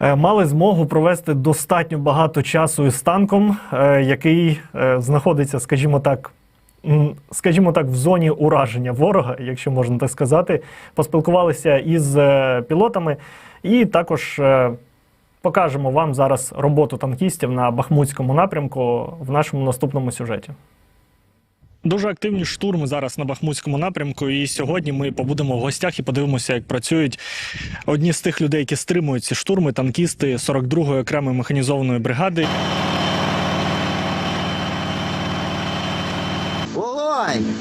е, мали змогу провести достатньо багато часу із танком, е, який е, знаходиться, скажімо так. Скажімо так, в зоні ураження ворога, якщо можна так сказати, поспілкувалися із пілотами, і також покажемо вам зараз роботу танкістів на Бахмутському напрямку в нашому наступному сюжеті. Дуже активні штурми зараз на Бахмутському напрямку. І сьогодні ми побудемо в гостях і подивимося, як працюють одні з тих людей, які стримують ці штурми, танкісти 42-ї окремої механізованої бригади. Вогонь!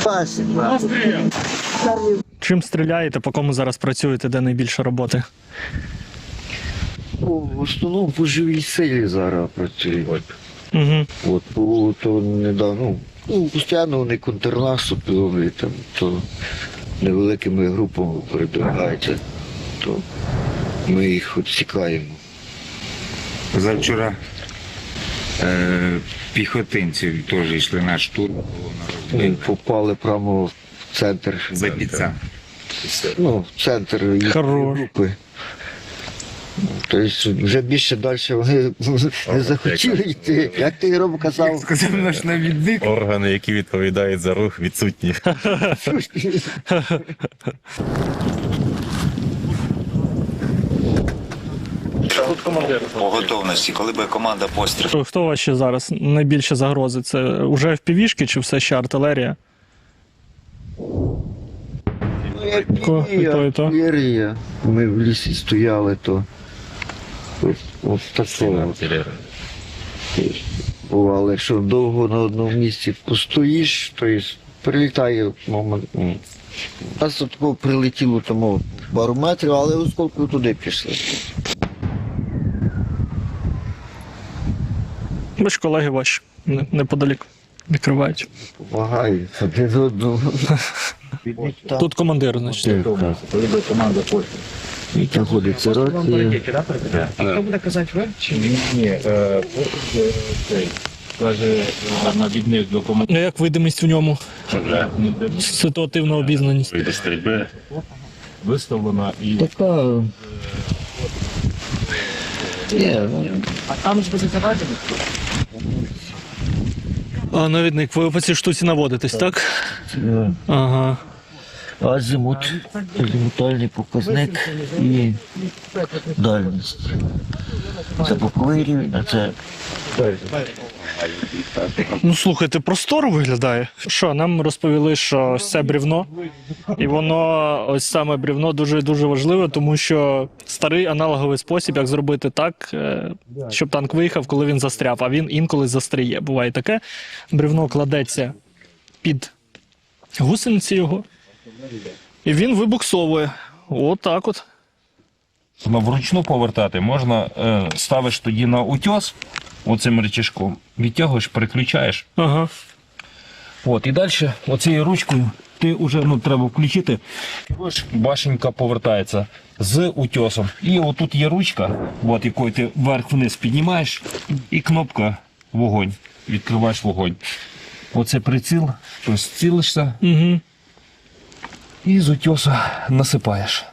Спасибо. Чим стріляєте, по кому зараз працюєте, де найбільше роботи? Ну, В основному по живій силі зараз працюють. Угу. От, по, то недавно, ну, постійно вони контрнаступи, там, то невеликими групами передвигаються, то ми їх відсікаємо. Завчора е, піхотинці теж йшли на штурм, було на попали прямо в центр, за бійця. Ну, центр Хорош. групи. Тобто вже більше далі вони не захотіли йти. Як ти Ром казав, Сказав наш навідник. Органи, які відповідають за рух, відсутні. по готовності, коли буде команда постріл. Хто, у вас ще зараз найбільше загрози? Це вже впівішки чи все ще артилерія? Ко- і то, і то. артилерія. Ми в лісі стояли, то от, от такого. Бувало, якщо довго на одному місці постоїш, то прилітає момент. У нас тут такого прилетіло тому пару метрів, але осколки туди пішли. Ви ж колеги ваші не- неподалік Помагає один одному. Тут командир, значить. Команда постріл. знаходиться рація. Хто буде казати ви? Чи ні? Ні, е, каже навідник до команди. А як видимість в ньому? Ситуативна обізнаність. Від стрільби виставлена і Така. Ну, А там ж буде заведено? А навідник, ви по цій штуці наводитесь, так? так? Ага. Азимут, азимутальний показник і дальність. Це боковий рівень, а це Ну слухайте, просторо виглядає. Що, нам розповіли, що це брівно, і воно ось саме брівно дуже дуже важливе, тому що старий аналоговий спосіб, як зробити так, е, щоб танк виїхав, коли він застряв, а він інколи застряє. Буває таке. Брівно кладеться під гусениці його, і він вибуксовує. Отак от. Ну, вручну повертати можна, е, ставиш тоді на утьос оцим речашком, відтягуєш, переключаєш. Ага. От, і далі оцією ручкою ти вже ну, треба включити. Ось Башенька повертається з утьосом. І отут є ручка, от, якою ти вверх-вниз піднімаєш, і кнопка вогонь. Відкриваєш вогонь. Оце приціл, ось цілишся Угу. І з утьоса насипаєш.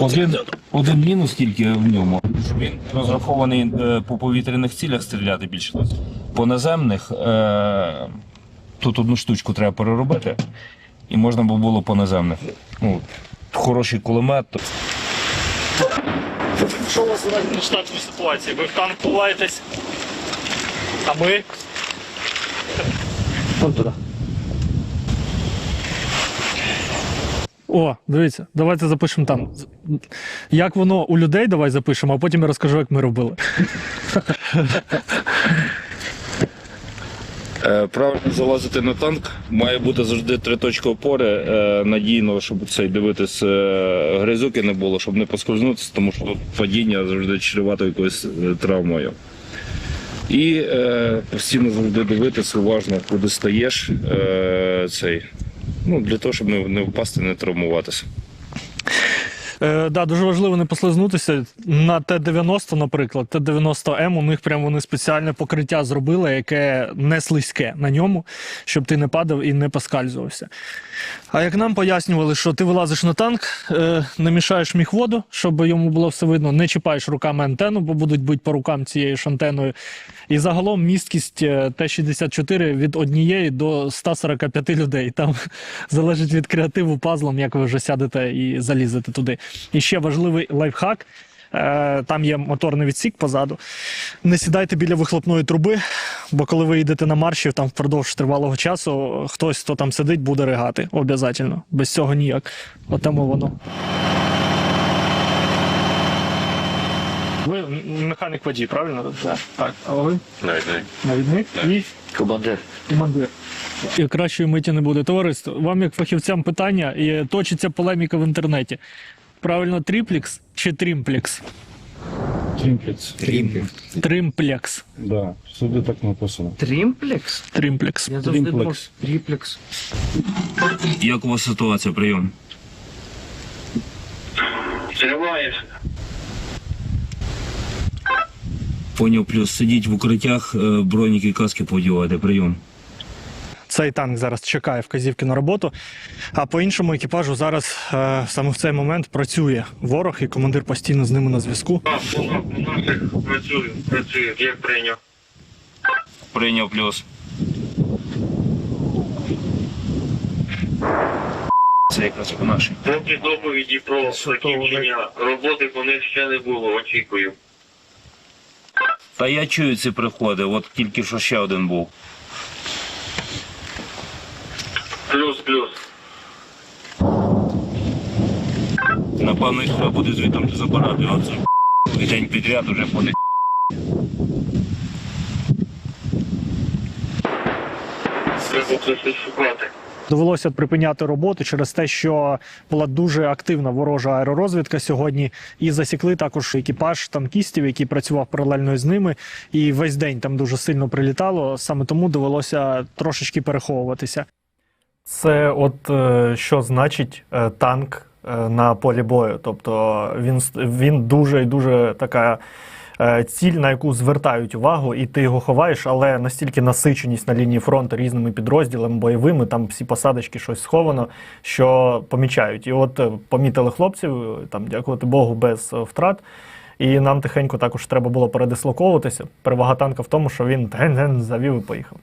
Один, один мінус тільки в ньому. Він розрахований е, по повітряних цілях стріляти більше. По наземних е, тут одну штучку треба переробити, і можна би було по наземних. Ну, хороший кулемет. Що у вас в штатній ситуації? Ви в танк ховаєтесь? А ми? О, дивіться, давайте запишемо там. Як воно у людей, давай запишемо, а потім я розкажу, як ми робили. Е, Правильно залазити на танк, має бути завжди три точки опори е, надійно, щоб цей дивитись е, грязюки не було, щоб не поскользнутися, тому що падіння завжди чревато якоюсь травмою. І е, постійно завжди дивитися уважно, куди стаєш е, цей. Ну, для того, щоб не, впасти, не травмуватися. Е, да, дуже важливо не послизнутися. На Т-90, наприклад, Т-90М, у них прям вони спеціальне покриття зробили, яке не слизьке на ньому, щоб ти не падав і не поскальзувався. А як нам пояснювали, що ти вилазиш на танк, е, не мішаєш міхводу, щоб йому було все видно, не чіпаєш руками антенну, бо будуть бити по рукам цією ж антеною. І загалом місткість е, Т-64 від однієї до 145 людей. Там залежить від креативу пазлом, як ви вже сядете і залізете туди. І ще важливий лайфхак. е, Там є моторний відсік позаду. Не сідайте біля вихлопної труби, бо коли ви йдете на марші, там впродовж тривалого часу хтось, хто там сидить, буде ригати. Обязательно. Без цього ніяк. Отому воно. Ви механік водій, правильно? Так. так. А ви? Навідник. І Командир. командир. І кращої миті не буде. Товариство, вам як фахівцям питання, і точиться полеміка в інтернеті. Правильно, тріплікс чи трімплекс? Трімплекс. Тримплекс. Да, сюди так написано. Трімплекс? Трімплекс. Я завжди думав Трімплекс. Як у вас ситуація, прийом? Поняв, плюс сидіть в укриттях, е, броніки каски подівати, прийом. Цей танк зараз чекає вказівки на роботу. А по іншому екіпажу зараз е, саме в цей момент працює ворог, і командир постійно з ними на зв'язку. Працюю, працюю, як прийняв. Прийняв плюс. Це якраз по нашій. Поки доповіді про закінчення роботи по них ще не було, очікую. Та я чую ці приходи, от тільки що ще один був. Плюс-плюс. Напевно, їх треба буде звітом забирати, а це день підряд уже ходить. Треба щось шукати. Довелося припиняти роботу через те, що була дуже активна ворожа аеророзвідка сьогодні. І засікли також екіпаж танкістів, який працював паралельно з ними. І весь день там дуже сильно прилітало. Саме тому довелося трошечки переховуватися. Це от е, що значить е, танк е, на полі бою. Тобто він, він дуже і дуже така ціль, на яку звертають увагу, і ти його ховаєш, але настільки насиченість на лінії фронту різними підрозділами бойовими, там всі посадочки щось сховано, що помічають. І от помітили хлопців, там, дякувати Богу, без втрат. І нам тихенько також треба було передислоковуватися. Перевага танка в тому, що він завів і поїхав.